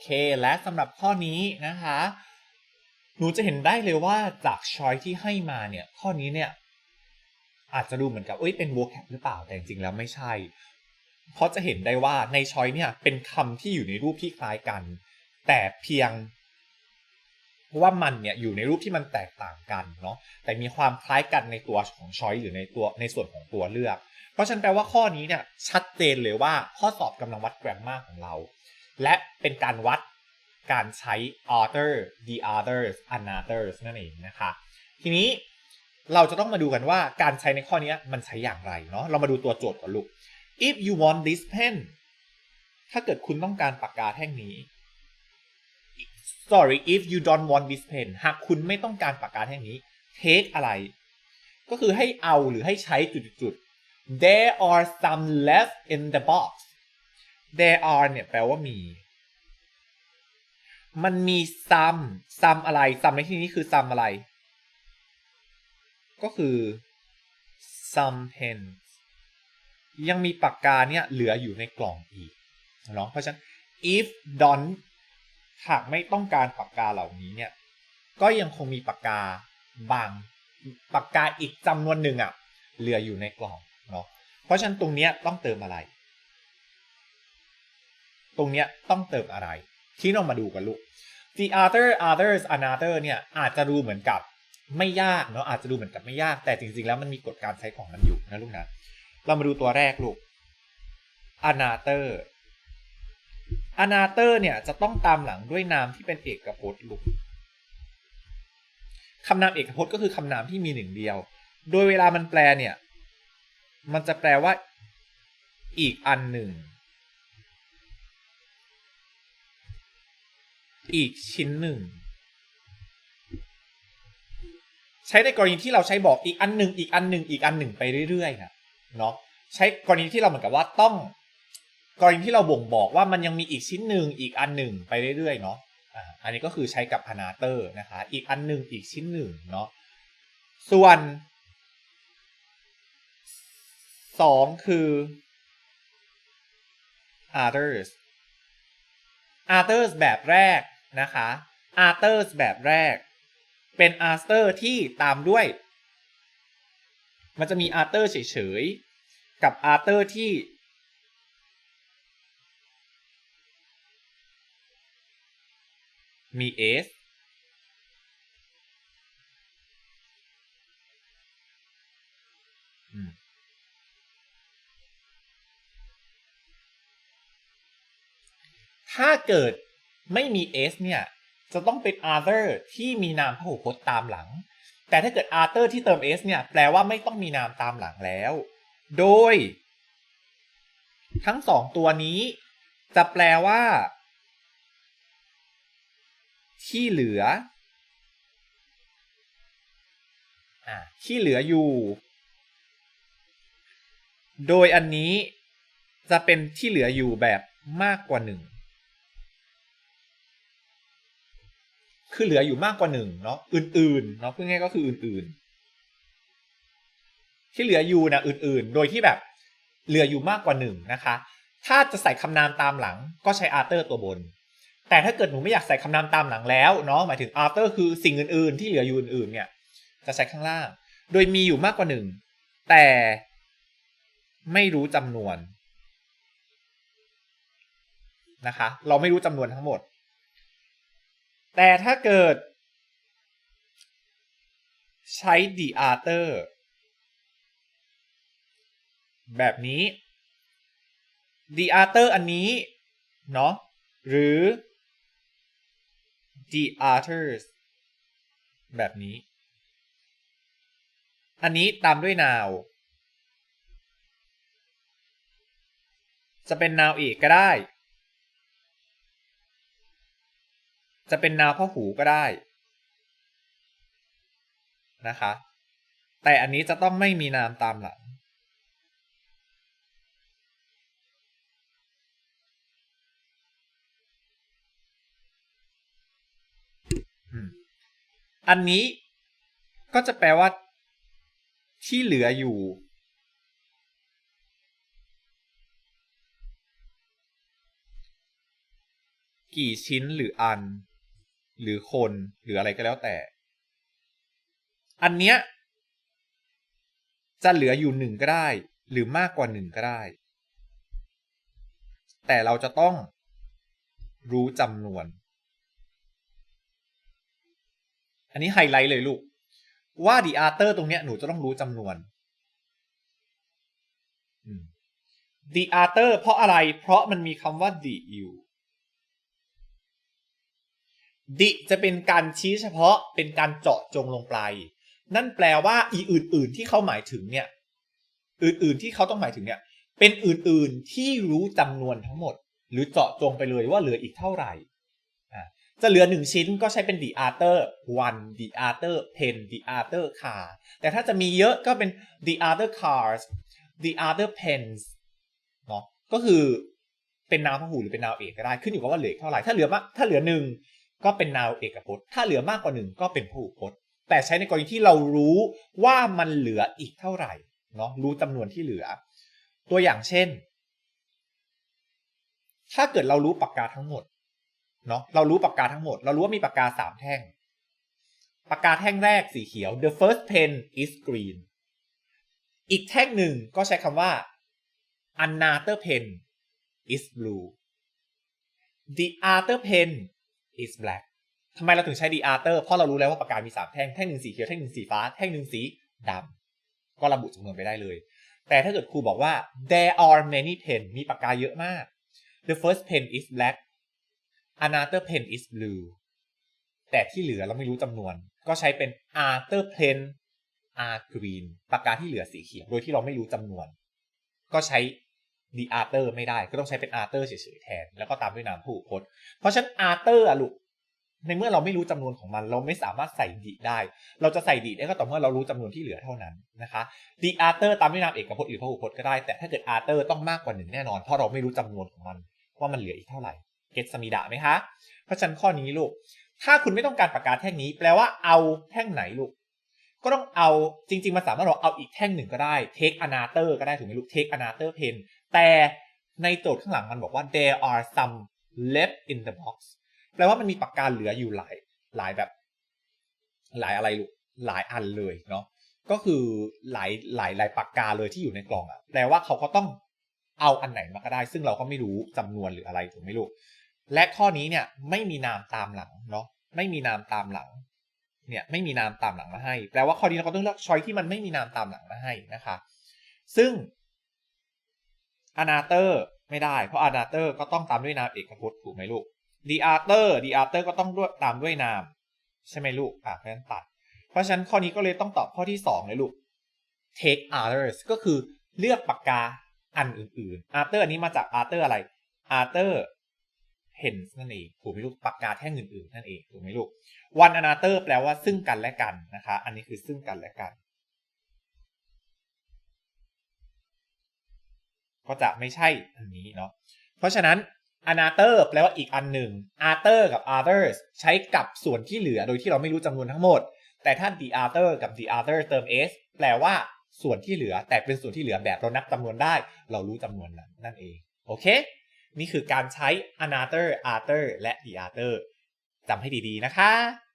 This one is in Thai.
เค และสำหรับข้อนี้นะคะ หนูจะเห็นได้เลยว่าจากช้อยที่ให้มาเนี่ย ข้อนี้เนี่ย อาจจะดูเหมือนกับเอ้ยเป็น vocab หรือเปล่าแต่จริงแล้วไม่ใช่ เพราะจะเห็นได้ว่าในช้อยเนี่ยเป็นคำที่อยู่ในรูปที่คล้ายกัน แต่เพียงเพราะว่ามันเนี่ยอยู่ในรูปที่มันแตกต่างกันเนาะแต่มีความคล้ายกันในตัวของช้อยหรือในตัวในส่วนของตัวเลือก เพราะฉะนันแปลว่าข้อนี้เนี่ยชัดเจนเลยว่าข้อสอบกำลังวัดแกรมมาของเรา และเป็นการวัดการใช้ other the others anothers นั่นเองนะคะ ทีนี้เราจะต้องมาดูกันว่าการใช้ในข้อนี้มันใช้อย่างไรเนาะเรามาดูตัวโจทย์ก่อนลูก if you want this pen ถ้าเกิดคุณต้องการปากกาแท่งนี้ sorry if you don't want this pen หากคุณไม่ต้องการปากกาแท่งนี้ take อะไร ก็คือให้เอาหรือให้ใช้จุดๆ there are some left in the box there are เนี่ยแปลว่ามี มันมี some some อะไร some ในที่นี้คือ some อะไร ก็คือ some pens ยังมีปากกาเนี่ยเหลืออยู่ในกล่องอีกเนาะเพราะฉะนั้น if don't หากไม่ต้องการปากกาเหล่านี้เนี่ย ก็ยังคงมีปากกาบางปากกาอีกจำนวนหนึ่งอะเหลืออยู่ในกล่องเนาะเพราะฉะนั้นตรงเนี้ยต้องเติมอะไร ตรงเนี้ยต้องเติมอะไร ที่เรามาดูกันลูก the other others another เนี่ยอาจจะดูเหมือนกับไม่ยากเนาะอาจจะดูเหมือนกับไม่ยากแต่จริงๆ แล้วมันมีกฎการใช้ของมันอยู่นะลูกนะเรามาดูตัวแรกลูก another another เนี่ยจะต้องตามหลังด้วยนามที่เป็นเอกพจน์ลูกคำนามเอกพจน์ก็คือคำนามที่มีหนึ่งเดียว โดยเวลามันแปลเนี่ย มันจะแปลว่า อีกอันหนึ่ง อีกชิ้นหนึ่ง ใช้ในกรณีที่เราใช้บอกอีกอันหนึ่งอีกอันหนึ่งอีกอันหนึ่งไปเรื่อยๆนะเนาะใช้กรณีที่เราเหมือนกับว่าต้อง กรณีที่เราบ่งบอกว่ามันยังมีอีกชิ้นหนึ่งอีกอันหนึ่งไปเรื่อยๆเนาะอันนี้ก็คือใช้กับ anater นะคะ อีกอันหนึ่งอีกชิ้นหนึ่งเนาะส่วนสองคือ others others แบบแรก นะคะ others แบบแรก เป็น after ที่ตามด้วย มันจะมี after เฉยๆ กับ after ที่ มี s อืมถ้าเกิด ไม่มี s เนี่ย จะต้องเป็น other ที่มีนามพหูพจน์ตามหลัง แต่ถ้าเกิด other ที่เติม s เนี่ย แปลว่าไม่ต้องมีนามตามหลังแล้ว โดย ทั้งสองตัวนี้จะแปลว่า ที่เหลืออที่เหลืออยู่ โดยอันนี้จะเป็นที่เหลืออยู่แบบมากกว่าหนึ่ง คือเหลืออยู่มากกว่าหนึ่งเนาะอื่นๆเนาะเพื่อง่ายก็คืออื่นๆ ที่เหลืออยู่นะอื่นๆ โดยที่แบบเหลืออยู่มากกว่าหนึ่งนะคะ ถ้าจะใส่คำนามตามหลังก็ใช้ after ตัวบน แต่ถ้าเกิดหนูไม่อยากใส่คำนามตามหลังแล้วเนาะหมายถึง after คือสิ่งอื่นๆ ที่เหลืออยู่อื่นๆ เนี่ย จะใช้ข้างล่าง โดยมีอยู่มากกว่าหนึ่งแต่ไม่รู้จำนวนนะคะ เราไม่รู้จำนวนทั้งหมด แต่ถ้าเกิด ใช้ the other แบบนี้ the other อันนี้ เนาะหรือ the others แบบนี้ อันนี้ตามด้วย now จะเป็น now อีกก็ได้ จะเป็น now พ่อหูก็ได้นะคะ แต่อันนี้จะต้องไม่มีนามตามหลัง อันนี้ก็จะแปลว่า ที่เหลืออยู่ กี่ชิ้นหรืออัน หรือคนหรืออะไรก็แล้วแต่ อันเนี้ย จะเหลืออยู่หนึ่งก็ได้ หรือมากกว่าหนึ่งก็ได้ แต่เราจะต้องรู้จำนวน อันนี้ไฮไลท์เลยลูก ว่า the author ตรงเนี้ยหนูจะต้องรู้จำนวน the author เพราะอะไร เพราะมันมีคำว่า the อยู่ the จะเป็นการชี้เฉพาะเป็นการเจาะจงลงไป นั่นแปลว่าอีอื่น ๆ ที่เขาหมายถึงเนี่ย อื่น ๆ ที่เขาต้องหมายถึงเนี่ย เป็นอื่น ๆ ที่รู้จำนวนทั้งหมด หรือเจาะจงไปเลยว่าเหลืออีกเท่าไหร่จะเหลือหนึ่งชิ้นก็ใช้เป็น the other one the other pen the other car แต่ถ้าจะมีเยอะก็เป็น the other cars the other pens เนาะก็คือเป็นนามพหูหรือเป็นนามเอกก็ได้ขึ้นอยู่กับว่าเหลือเท่าไหร่ถ้าเหลือมากถ้าเหลือหนึ่ง ก็เป็นนามเอกพจน์ ถ้าเหลือมากกว่าหนึ่งก็เป็นพหูพจน์ แต่ใช้ในกรณีที่เรารู้ว่ามันเหลืออีกเท่าไหร่เนาะรู้จำนวนที่เหลือ ตัวอย่างเช่น ถ้าเกิดเรารู้ปากกาทั้งหมดเนาะเรารู้ปากกาทั้งหมด เรารู้ว่ามีปากกาสามแท่งปากกาแท่งแรกสีเขียว the first pen is green อีกแท่งหนึ่งก็ใช้คำว่า another pen is blue the other pen is black ทำไมเราถึงใช้ the other เพราะเรารู้แล้วว่าปากกามีสามแท่ง แท่งหนึ่งสีเขียว แท่งหนึ่งสีฟ้า แท่งหนึ่งสีดำ ก็ระบุจำนวนไปได้เลย แต่ถ้าเกิดครูบอกว่า there are many pen มีปากกาเยอะมาก the first pen is black another pen is blue แต่ที่เหลือเราไม่รู้จำนวน ก็ใช้เป็น other pen are green ปากกาที่เหลือสีเขียว โดยที่เราไม่รู้จำนวน ก็ใช้ the other ไม่ได้ก็ต้องใช้เป็น other เฉยๆแทน แล้วก็ตามด้วยนามผู้พจน์เพราะฉะนั้น other อะลูกในเมื่อเราไม่รู้จำนวนของมัน เราไม่สามารถใส่ดีได้ เราจะใส่ดีได้ก็ต่อเมื่อเรารู้จำนวนที่เหลือเท่านั้นนะคะ the other ตามด้วยนามเอกพจน์หรือพหูพจน์ก็ได้แต่ถ้าเกิด other ต้องมากกว่าหนึ่งแน่นอนเพราะเราไม่รู้จำนวนของมันว่ามันเหลืออีกเท่าไหร่เก็ตสมิดะไหมคะเพราะฉะนั้นข้อนี้ลูก ถ้าคุณไม่ต้องการปากกาแท่งนี้ แปลว่าเอาแท่งไหนลูก ก็ต้องเอาจริง ๆ มันสามารถเราเอาอีกแท่งหนึ่งก็ได้ take another ก็ได้ถูกไหมลูก take another pen แต่ในโจทย์ข้างหลังมันบอกว่า there are some left in the box แปลว่ามันมีปากกาเหลืออยู่หลายหลายแบบ หลายอะไรลูกหลายอันเลยเนาะก็คือหลายหลายหลายปากกาเลยที่อยู่ในกล่องอะแปลว่าเขาก็ต้องเอาอันไหนมาก็ได้ ซึ่งเราก็ไม่รู้จำนวนหรืออะไรถูกไหมลูกและข้อนี้เนี่ยไม่มีนามตามหลังเนาะไม่มีนามตามหลัง เนี่ยไม่มีนามตามหลังมาให้ แปลว่าข้อนี้เราก็ต้องเลือกช้อยที่มันไม่มีนามตามหลังมาให้นะคะ ซึ่ง anater ไม่ได้ เพราะ anater ก็ต้องตามด้วยนามเอกพจน์ถูกไหมลูก the other the other ก็ต้องด้วยตามด้วยนาม ใช่ไหมลูกอะเพราะฉะนั้นตัด เพราะฉะนั้นข้อนี้ก็เลยต้องตอบข้อที่ 2 เลยลูก take others ก็คือเลือกปากกาอันอื่นๆ other อันนี้มาจาก other อะไร other pens นั่นเองถูกไหมลูกปากกาแท่งอื่นๆ นั่นเองถูกไหมลูก one another แปลว่าซึ่งกันและกันนะคะ อันนี้คือซึ่งกันและกัน ก็จะไม่ใช่อันนี้เนาะเพราะฉะนั้น another แปลว่าอีกอันหนึ่ง other กับ others ใช้กับส่วนที่เหลือโดยที่เราไม่รู้จำนวนทั้งหมด แต่ถ้า the other กับ the other เติม s แปลว่าส่วนที่เหลือ แต่เป็นส่วนที่เหลือแบบเรานับจำนวนได้ เรารู้จำนวนนั้นนั่นเอง โอเค นี่คือการใช้ another other และ the other จำให้ดีๆนะคะ